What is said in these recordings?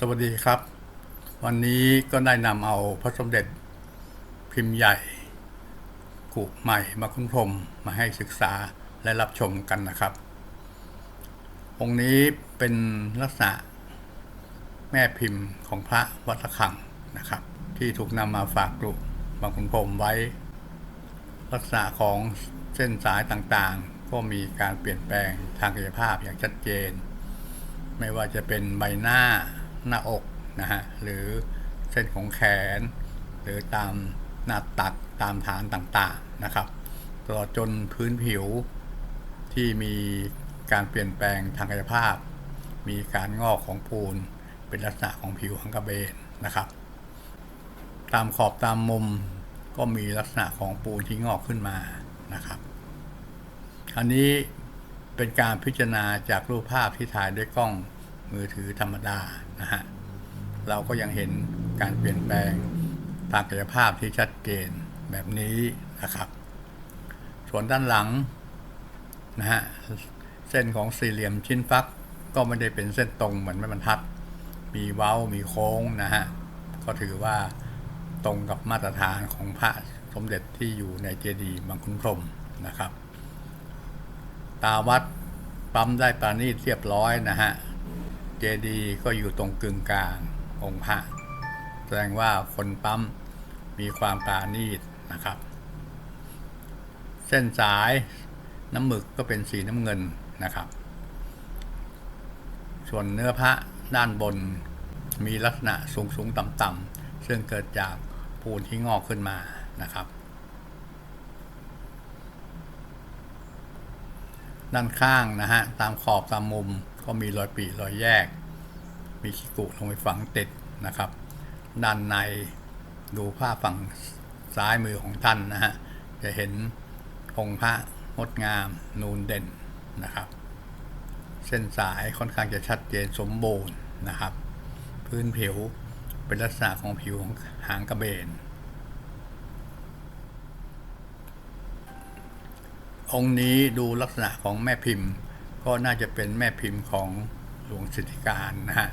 สวัสดีครับ วันนี้ก็ได้นำเอาพระสมเด็จพิมพ์ใหญ่กุใหม่มาคุ้นพรมมาให้ศึกษาและรับชมกันนะครับ องค์นี้เป็นลักษณะแม่พิมพ์ของพระวัดระฆังนะครับ ที่ถูกนำมาฝากกรุมาคุ้นพรมไว้ ลักษณะของเส้นสายต่างๆ ก็มีการเปลี่ยนแปลงทางกายภาพอย่างชัดเจน ไม่ว่าจะเป็นใบหน้า หน้าอกนะฮะหรือเส้นของแขน หรือตามหน้าตักตามฐานต่างๆนะครับตลอดจนพื้นผิวที่มีการเปลี่ยนแปลงทางกายภาพ มีการงอกของปูน เป็นลักษณะของผิวหังกระเบนนะครับ ตามขอบตามมุมก็มีลักษณะของปูนที่งอกขึ้นมานะครับ อันนี้เป็นการพิจารณาจากรูปภาพที่ถ่ายด้วยกล้อง มือถือธรรมดานะฮะเราก็ยังเห็นการเปลี่ยนแปลงทางกายภาพที่ชัดเจนแบบนี้นะครับ ส่วนด้านหลังนะฮะเส้นของสี่เหลี่ยมชิ้นฟักก็ไม่ได้เป็นเส้นตรงเหมือนไม้บรรทัด มีเว้ามีโค้งนะฮะก็ถือว่าตรงกับมาตรฐานของพระสมเด็จที่อยู่ในเจดีย์บางคุนพรมนะครับ ตาวัดปั๊มได้ปาณีเรียบร้อยนะฮะ เจดีย์ก็อยู่ตรงกึ่งกลางองค์พระแสดงว่าคนปั๊มมีความปราณีตนะครับ เส้นสายน้ำหมึกก็เป็นสีน้ำเงินนะครับ ส่วนเนื้อพระด้านบนมีลักษณะสูงสูงต่ำต่ำซึ่งเกิดจากปูนที่งอกขึ้นมานะครับ ด้านข้างนะฮะตามขอบตามมุม ก็มีรอยปีรอยแยก มีขี้กุลงไปฝังติดนะครับ ด้านในดูภาพฝั่งซ้ายมือของท่านนะฮะจะเห็นองค์พระงดงามนูนเด่นนะครับ เส้นสายค่อนข้างจะชัดเจนสมบูรณ์นะครับ พื้นผิวเป็นลักษณะของผิวของหางกระเบน องค์นี้ดูลักษณะของแม่พิมพ์ ก็น่าจะเป็นแม่พิมพ์ของหลวงสิทธิการนะฮะ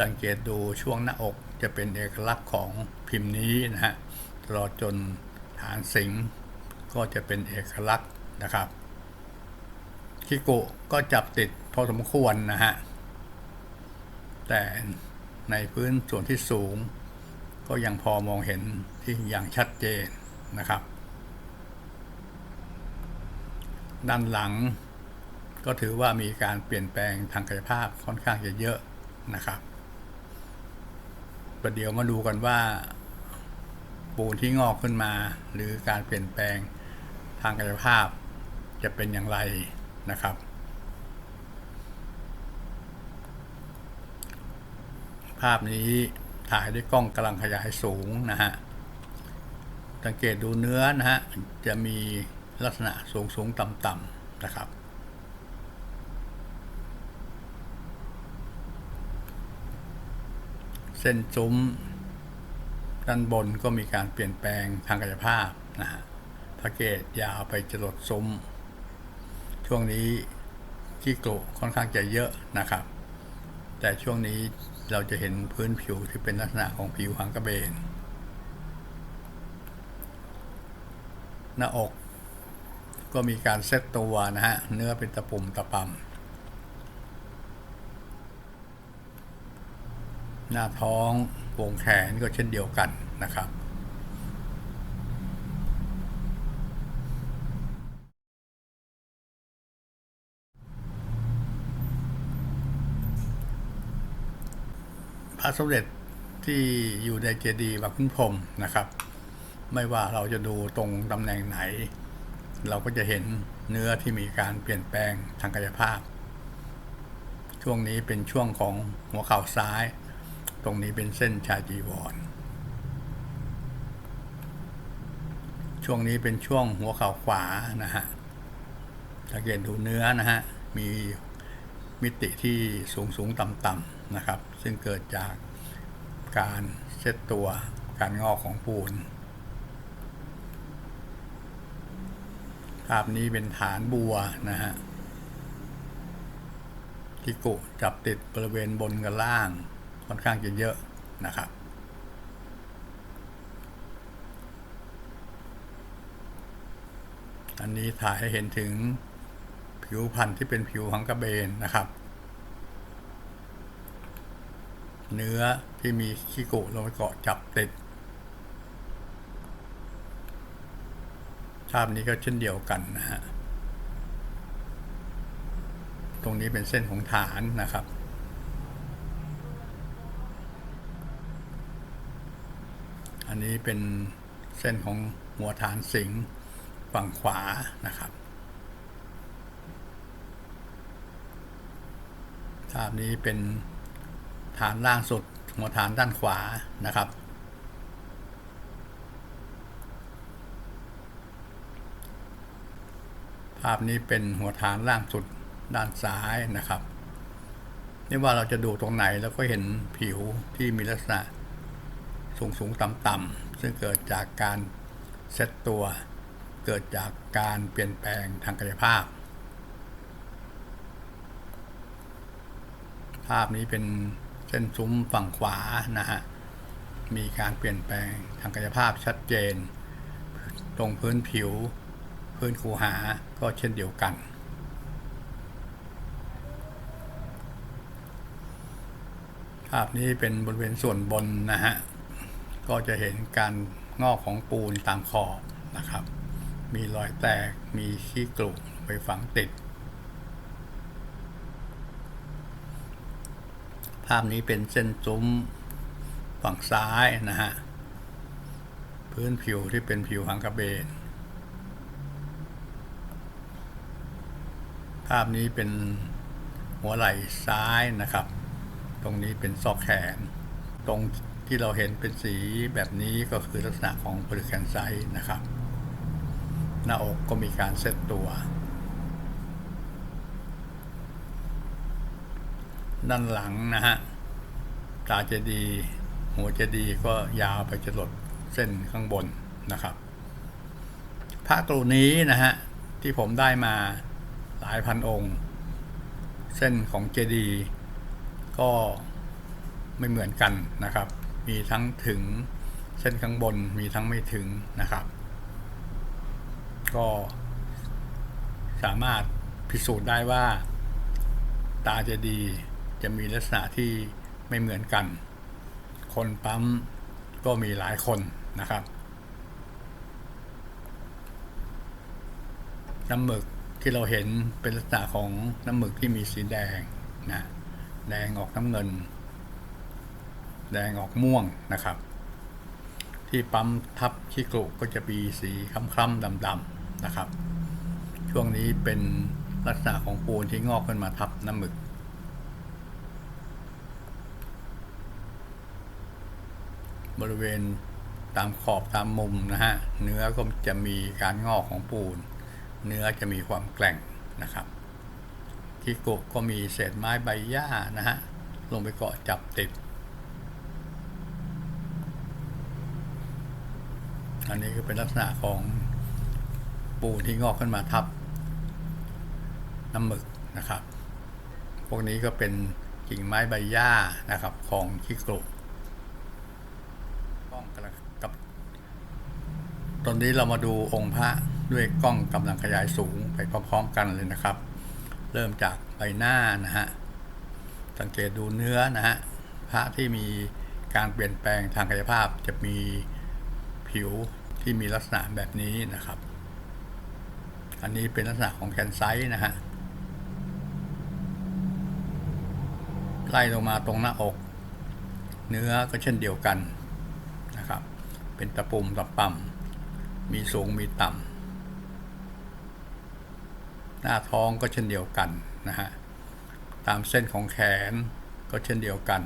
สังเกตดูช่วงหน้าอกจะเป็นเอกลักษณ์ของพิมพ์นี้นะฮะตลอดจนฐานสิงก็จะเป็นเอกลักษณ์นะครับคิโกะก็จับติดพอสมควรนะฮะแต่ในพื้นส่วนที่สูง ก็ยังพอมองเห็นที่อย่างชัดเจนนะครับ ด้านหลัง ก็ถือว่ามีการเปลี่ยนแปลงทางกายภาพค่อนข้างจะเยอะนะครับประเดี๋ยวมาดูกันว่า ปูนที่งอกขึ้นมา หรือการเปลี่ยนแปลงทางกายภาพจะเป็นอย่างไรนะครับ ภาพนี้ถ่ายด้วยกล้องกำลังขยายสูงนะฮะสังเกตดูเนื้อนะฮะจะมีลักษณะสูงสูงต่ำต่ำๆนะครับ เส้นซุ้ม ด้านบนก็มีการเปลี่ยนแปลงทางกายภาพนะฮะพระเกตยาวไปจรดซุ้ม ช่วงนี้ขี้โกรค่อนข้างจะเยอะนะครับ แต่ช่วงนี้เราจะเห็นพื้นผิวที่เป็นลักษณะของผิวหางกระเบน หน้าอกก็มีการเซตตัวนะฮะ เนื้อเป็นตะปุ่มตะปำ หน้าท้องวงแขนก็เช่นเดียวกันนะครับ พระสมเด็จที่อยู่ในเจดีย์วัดคุณพรมนะครับ ไม่ว่าเราจะดูตรงตำแหน่งไหน เราก็จะเห็นเนื้อที่มีการเปลี่ยนแปลงทางกายภาพ ช่วงนี้เป็นช่วงของหัวเข่าซ้าย ตรงนี้เป็นเส้นชายจีวร ช่วงนี้เป็นช่วงหัวเข่าขวานะฮะสังเกตดูเนื้อนะฮะ มีมิติที่สูงสูงต่ำต่ำนะครับ ซึ่งเกิดจากการเซตตัวการงอกของปูน ภาพนี้เป็นฐานบัวนะฮะที่กุจับติดบริเวณบนกับล่าง ค่อนข้างจะเยอะนะครับ อันนี้ถ่ายให้เห็นถึงผิวพันธุ์ที่เป็นผิวของกระเบนนะครับ เนื้อที่มีขี้กุลงไปเกาะจับติดภาพนี้ก็เช่นเดียวกันนะฮะ ตรงนี้เป็นเส้นของฐานนะครับ อันนี้เป็นเส้นของหัวฐานสิงห์ฝั่งขวานะครับภาพนี้เป็นฐานล่างสุดหัวฐานด้านขวานะครับ ภาพนี้เป็นหัวฐานล่างสุดด้านซ้ายนะครับไม่ว่าเราจะดูตรงไหนเราก็เห็นผิวที่มีลักษณะ สูงสูงต่ำต่ำซึ่งเกิดจากการเซตตัว เกิดจากการเปลี่ยนแปลงทางกายภาพ ภาพนี้เป็นเส้นซุ้มฝั่งขวานะฮะ มีการเปลี่ยนแปลงทางกายภาพชัดเจน ตรงพื้นผิว พื้นคูหาก็เช่นเดียวกันภาพนี้เป็นบริเวณส่วนบนนะฮะ ก็จะเห็นการงอกของปูนตามขอบนะครับ มีรอยแตก มีขี้กลุ่ไปฝังติด ภาพนี้เป็นเส้นซุ้มฝั่งซ้ายนะฮะ พื้นผิวที่เป็นผิวหางกระเบน ภาพนี้เป็นหัวไหล่ซ้ายนะครับ ตรงนี้เป็นซอกแขน ตรง ที่เราเห็นเป็นสีแบบนี้ก็คือลักษณะของบริแคนไซต์นะครับ หน้าอกก็มีการเซตตัว ด้านหลังนะฮะ ตาเจดี หัวเจดีก็ยาวไปจรดเส้นข้างบนนะครับพระกรุนี้นะฮะ ที่ผมได้มาหลายพันองค์ เส้นของเจดีก็ไม่เหมือนกันนะครับ มีทั้งถึงเส้นข้างบนมีทั้งไม่ถึงนะครับ ก็สามารถพิสูจน์ได้ว่าตาเจดีจะมีลักษณะที่ไม่เหมือนกัน คนปั๊มก็มีหลายคนนะครับน้ำหมึกที่เราเห็นเป็นลักษณะของน้ำหมึกที่มีสีแดงนะแดงออกน้ำเงิน แดงออกม่วงนะครับ ที่ปั๊มทับขี้กรุก็จะมีสีคล้ำๆดำๆนะครับ ช่วงนี้เป็นลักษณะของปูนที่งอกขึ้นมาทับน้ำหมึกบริเวณตามขอบตามมุมนะฮะ เนื้อก็จะมีการงอกของปูน เนื้อจะมีความแกร่งนะครับที่กกก็มีเศษไม้ใบหญ้านะฮะ ลงไปเกาะจับติด อันนี้ก็เป็นลักษณะของปูนที่งอกขึ้นมาทับน้ำหมึกนะครับ พวกนี้ก็เป็นกิ่งไม้ใบหญ้านะครับของขี้กรุกล้องกำลังกับ ตอนนี้เรามาดูองค์พระด้วยกล้องกำลังขยายสูงไปพร้อมๆกันเลยนะครับ เริ่มจากใบหน้านะฮะ สังเกตดูเนื้อนะฮะ พระที่มีการเปลี่ยนแปลงทางกายภาพจะมี ผิวที่มีลักษณะแบบนี้นะครับ อันนี้เป็นลักษณะของแคนไซต์นะฮะ ไล่ลงมาตรงหน้าอก เนื้อก็เช่นเดียวกันนะครับ เป็นตะปุ่มตะป่ำมีสูงมีต่ำ หน้าท้องก็เช่นเดียวกันนะฮะ ตามเส้นของแขนก็เช่นเดียวกัน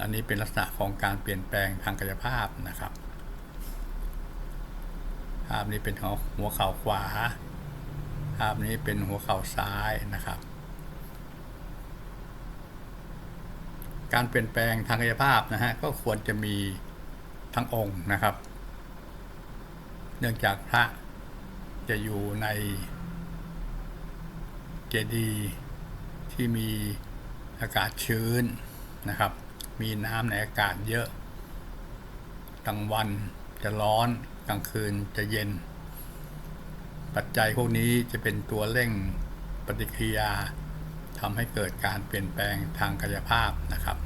อันนี้เป็นลักษณะของการเปลี่ยนแปลงทางกายภาพนะครับ ภาพนี้เป็นหัวเข่าขวา ภาพนี้เป็นหัวเข่าซ้ายนะครับ การเปลี่ยนแปลงทางกายภาพนะฮะก็ควรจะมีทั้งองค์นะครับ เนื่องจากพระจะอยู่ในเจดีย์ที่มีอากาศชื้นนะครับ มีน้ำในอากาศเยอะกลางวันจะร้อนกลางคืนจะเย็น ปัจจัยพวกนี้จะเป็นตัวเร่งปฏิกิริยาทำให้เกิดการเปลี่ยนแปลงทางกายภาพนะครับ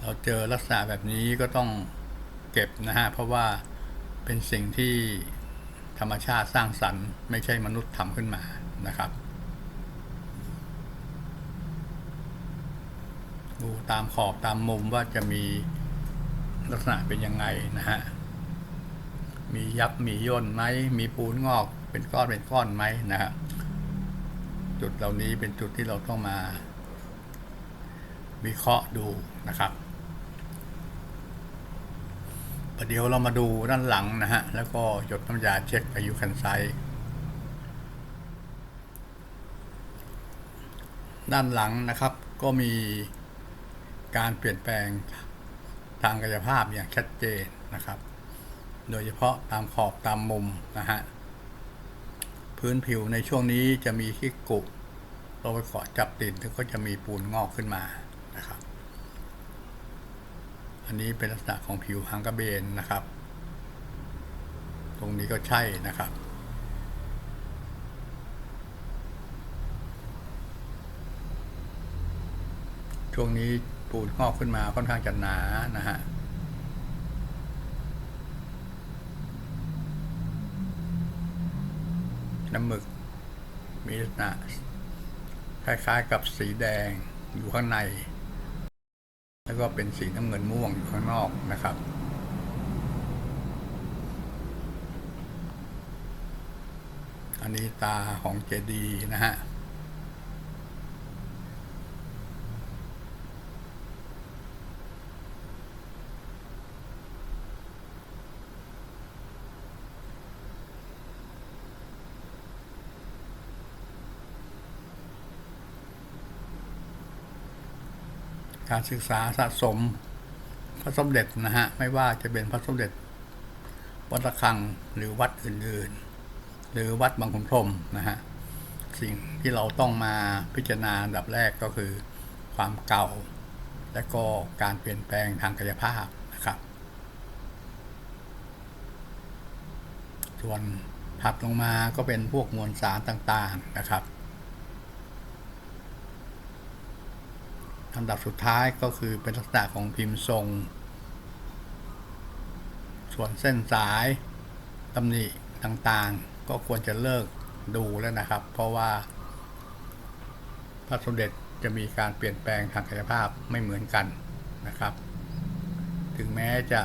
เราเจอลักษณะแบบนี้ก็ต้องเก็บนะฮะ เพราะว่าเป็นสิ่งที่ ธรรมชาติสร้างสรรค์ไม่ใช่มนุษย์ทำขึ้นมานะครับ ดูตามขอบตามมุมว่าจะมีลักษณะเป็นยังไงนะฮะ มียับมีย่นไหม มีปูนงอกเป็นก้อนเป็นก้อนไหมนะฮะ จุดเหล่านี้เป็นจุดที่เราต้องมา วิเคราะห์ดูนะครับ ประเดี๋ยวเรามาดูด้านหลังนะฮะ แล้วก็หยดน้ำยาเช็คอายุคันไซด้านหลังนะครับก็มีการเปลี่ยนแปลงทางกายภาพอย่างชัดเจนนะครับ โดยเฉพาะตามขอบตามมุมนะฮะ พื้นผิวในช่วงนี้จะมีขี้กุเราไปเกาะจับติดแล้วก็จะมีปูนงอกขึ้นมานะครับ อันนี้เป็นลักษณะของผิวฮังกระเบนนะครับ ตรงนี้ก็ใช่นะครับ ช่วงนี้ปูนงอกขึ้นมาค่อนข้างจะหนานะฮะน้ำหมึกมีลักษณะคล้ายๆกับสีแดงอยู่ข้างใน แล้วก็เป็นสีน้ำเงินม่วงอยู่ข้างนอกนะครับ อันนี้ตาของเจดีย์นะฮะ การศึกษาสะสมพระสมเด็จนะฮะ ไม่ว่าจะเป็นพระสมเด็จ วัดระฆังหรือวัดอื่นๆ หรือวัดบางขุนพรมนะฮะ สิ่งที่เราต้องมาพิจารณาดับแรกก็คือ ความเก่า และก็การเปลี่ยนแปลงทางกายภาพนะครับ ส่วนถัดลงมาก็เป็นพวกมวลสารต่างๆนะครับ ลำดับสุดท้ายก็คือเป็นลักษณะของพิมพ์ทรง ส่วนเส้นสายตำหนิต่างๆ ก็ควรจะเลิกดูแล้วนะครับ เพราะว่าพระสมเด็จจะมีการเปลี่ยนแปลงทางกายภาพไม่เหมือนกันนะครับ ถึงแม้จะ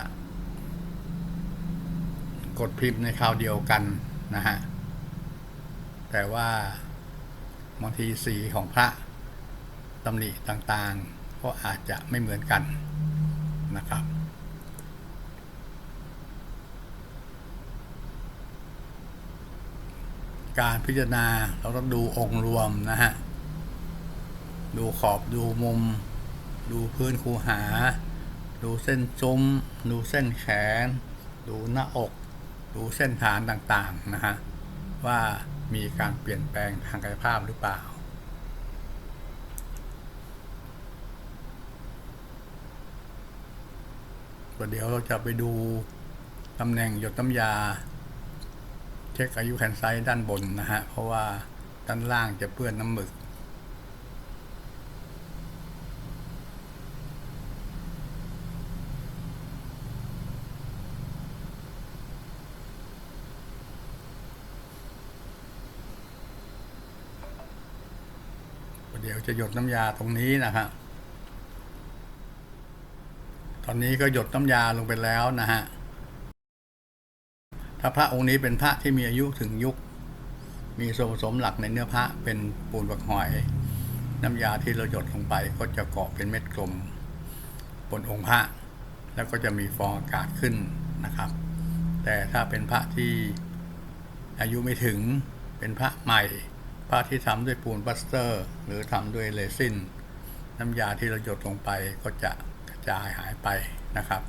กดพิมพ์ในคราวเดียวกันนะฮะ แต่ว่าบางทีสีของพระ ตำหนิต่างๆ ก็อาจจะไม่เหมือนกันนะครับ การพิจารณาเราต้องดูองค์รวมนะฮะ ดูขอบดูมุม ดูพื้นคูหา ดูเส้นซุ้ม ดูเส้นแขน ดูหน้าอก ดูเส้นฐานต่างๆนะฮะ ว่ามีการเปลี่ยนแปลงทางกายภาพหรือเปล่า เดี๋ยวเราจะไปดูตำแหน่งหยดน้ำยา เช็คอายุแขนไซด้านบนนะฮะ เพราะว่าด้านล่างจะเปื้อนน้ำหมึก เดี๋ยวจะหยดน้ำยาตรงนี้นะฮะต อนนี้ก็หยดน้ำยาลงไปแล้วนะฮะ ถ้าพระองค์นี้เป็นพระที่มีอายุถึงยุค มีส่วนผสมหลักในเนื้อพระเป็นปูนบักหอย น้ำยาที่เราหยดลงไปก็จะเกาะเป็นเม็ดกลม บนองค์พระ แล้วก็จะมีฟองอากาศขึ้นนะครับ แต่ถ้าเป็นพระที่อายุไม่ถึงเป็นพระใหม่ พระที่ทำด้วยปูนบัสเตอร์ หรือทำด้วยเรซินน้ำยาที่เราหยดลงไปก็จะ กระจายหายไปนะครับ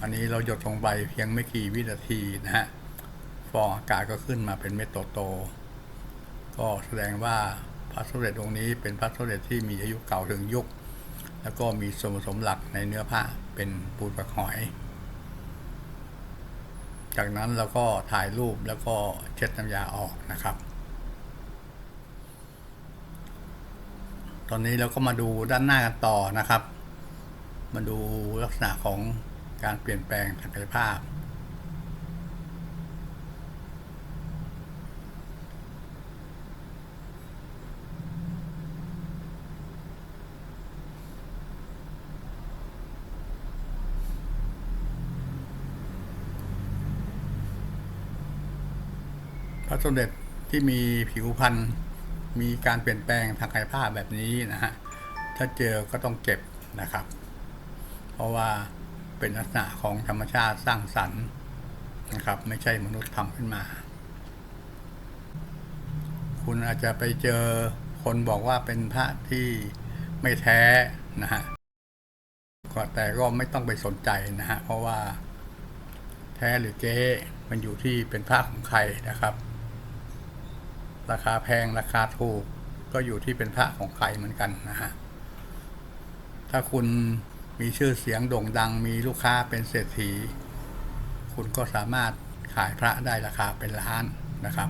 อันนี้เราหยดลงไปเพียงไม่กี่วินาทีนะฮะฟองอากาศก็ขึ้นมาเป็นเม็ดโตๆก็แสดงว่าพระสมเด็จองค์นี้เป็นพระสมเด็จที่มีอายุเก่าถึงยุค แล้วก็มีส่วนผสมหลักในเนื้อผ้าเป็นปูนปักหอย จากนั้นเราก็ถ่ายรูปแล้วก็เช็ดน้ำยาออกนะครับ ตอนนี้เราก็มาดูด้านหน้ากันต่อนะครับ มาดูลักษณะของการเปลี่ยนแปลงทางกยภาพ พระสมเด็จที่มีผิวพรรณ มีการเปลี่ยนแปลงทางกายภาพแบบนี้นะฮะถ้าเจอก็ต้องเก็บนะครับ เพราะว่าเป็นลักษณะของธรรมชาติสร้างสรรค์นะครับ ไม่ใช่มนุษย์ทำขึ้นมา คุณอาจจะไปเจอคนบอกว่าเป็นพระที่ไม่แท้นะฮะก็แต่ก็ไม่ต้องไปสนใจนะฮะเพราะว่าแท้หรือเก๊มันอยู่ที่เป็นพระของใครนะครับ ราคาแพงราคาถูกก็อยู่ที่เป็นพระของใครเหมือนกันนะฮะ ถ้าคุณมีชื่อเสียงโด่งดังมีลูกค้าเป็นเศรษฐี คุณก็สามารถขายพระได้ราคาเป็นล้านนะครับ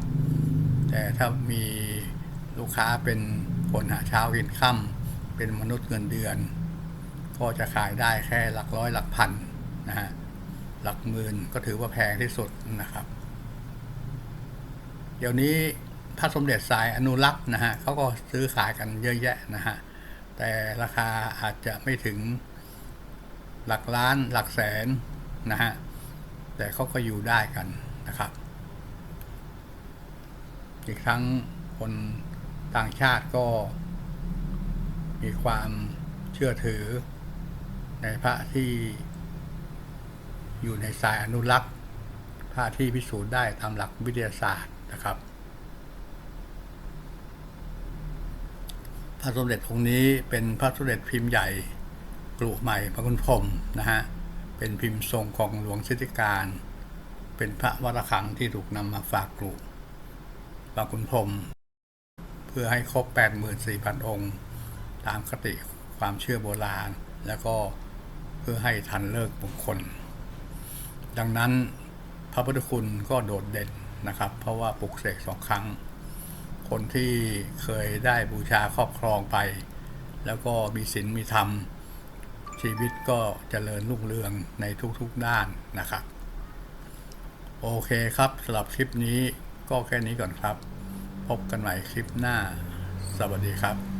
แต่ถ้ามีลูกค้าเป็นคนหาเช้ากินค่ำเป็นมนุษย์เงินเดือน ก็จะขายได้แค่หลักร้อยหลักพันนะฮะหลักหมื่นก็ถือว่าแพงที่สุดนะครับ เดี๋ยวนี้ พระสมเด็จสายอนุรักษ์นะฮะเขาก็ซื้อขายกันเยอะแยะนะฮะ แต่ราคาอาจจะไม่ถึงหลักล้านหลักแสนนะฮะ แต่เขาก็อยู่ได้กันนะครับ อีกครั้งคนต่างชาติก็มีความเชื่อถือในพระที่อยู่ในสายอนุรักษ์พระที่พิสูจน์ได้ตามหลักวิทยาศาสตร์นะครับ ระสมเด็จองค์นี้เป็นพระสมเด็จพิมพ์ใหญ่กรุใหม่พระคุณพรมนะฮะ เป็นพิมพ์ทรงของหลวงสิทธิการ เป็นพระวรคังที่ถูกนำมาฝากกรุพระคุณพรมเพื่อให้ครบ 84,000 องค์ ตามคติความเชื่อโบราณ แล้วก็เพื่อให้ทันเลิกมงคล ดังนั้นพระพุทธคุณก็โดดเด่นนะครับ เพราะว่าปลุกเสกสองครั้ง คนที่เคยได้บูชาครอบครองไป แล้วก็มีศีลมีธรรม ชีวิตก็เจริญรุ่งเรืองในทุกๆด้านนะครับ โอเคครับสำหรับคลิปนี้ก็แค่นี้ก่อนครับ พบกันใหม่คลิปหน้า สวัสดีครับ